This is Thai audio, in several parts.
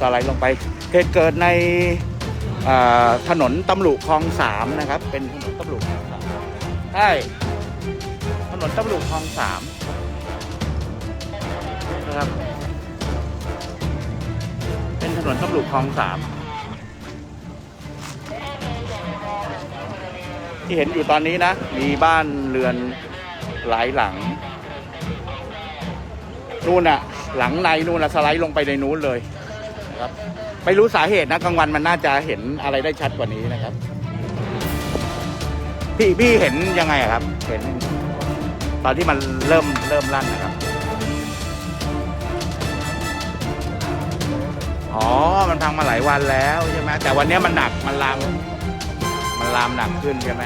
สไลด์ลงไปเหตุเกิดในถนนตำรุคลองสามนะครับ เป็นถนนตำรุคลองสามใช่ถนนตำรุคลองสามนะครับ เป็นถนนตำรุคลองสามที่เห็นอยู่ตอนนี้นะ มีบ้านเรือนหลายหลังนู่นอะหลังในนู่นอะสไลด์ลงไปในนู้นเลย ครับ ไม่รู้สาเหตุนะกลางวันมันน่าจะเห็นอะไรได้ชัดกว่านี้นะครับ พี่พี่เห็นยังไงอะครับ เห็น ตอนที่มันเริ่มเริ่มลั่นนะครับ อ๋อ มันพังมาหลายวันแล้วใช่ไหมแต่วันนี้มันหนักมันลาม มันลามหนักขึ้นใช่ไหม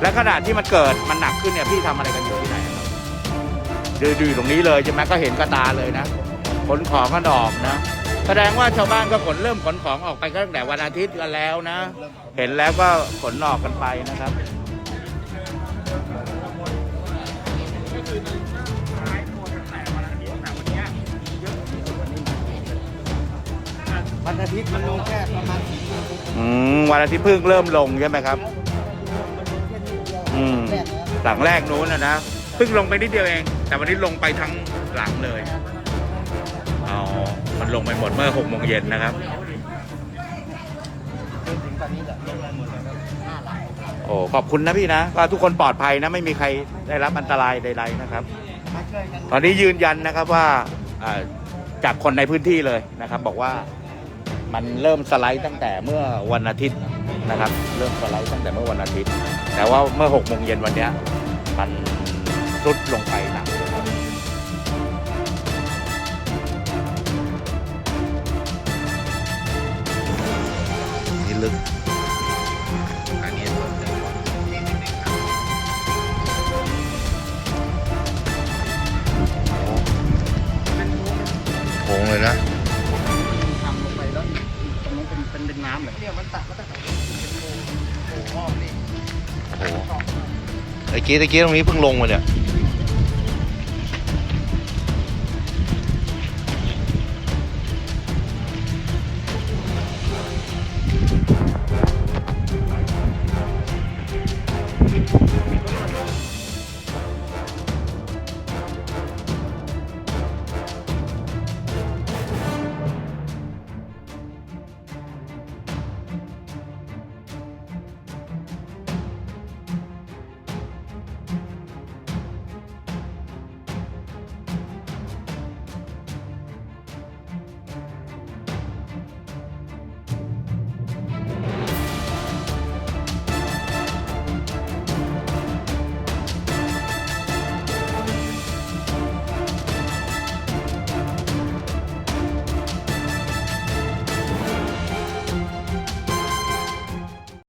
และขณะที่มันเกิดมันหนักขึ้นเนี่ยพี่ทำอะไรกันอยู่ที่ไหนครับดูดูอยู่ตรงนี้เลยใช่ไหมก็เห็นกระตาเลยนะขนของกันออกนะ แสดงว่าชาวบ้านก็ขนเริ่มขนของออกไปก็ตั้งแต่วันอาทิตย์กันแล้วนะ เห็นแล้วก็ขนออกกันไปนะครับ วันอาทิตย์มันลงแค่ประมาณสี่โมงอืมวันอาทิตย์เพิ่งเริ่มลงใช่ไหมครับ อืมหลังแรกนู้นนะนะเพิ่งลงไปนิดเดียวเอง แต่วันนี้ลงไปทั้งหลังเลย ลงไปหมดเมื่อหกโมงเย็นนะครับจนถึงตอนนี้จะลงไปหมดแล้วครับห้าหลังโอ้ขอบคุณนะพี่นะก็ทุกคนปลอดภัยนะไม่มีใครได้รับอันตรายใดๆนะครับ ตอนนี้ยืนยันนะครับว่าจากคนในพื้นที่เลยนะครับ บอกว่ามันเริ่มสไลด์ตั้งแต่เมื่อวันอาทิตย์นะครับ เริ่มสไลด์ตั้งแต่เมื่อวันอาทิตย์ แต่ว่าเมื่อหกโมงเย็นวันนี้มันรุดลงไปหนัก ลยครับนี่ลึก อันนี้ต้นเดือนวันที่สิบเอ็ดครับโค้งเลยนะทำลงไปแล้วตรงนู้นเป็นเป็นเป็นน้ำเลยเนี่ยมันตัดมันตัดเป็นโอ่งโอ่งอ้อมนี่โอ้โหตะกี้ตะกี้ตรงนี้เพิ่งลงมาเนี่ยใ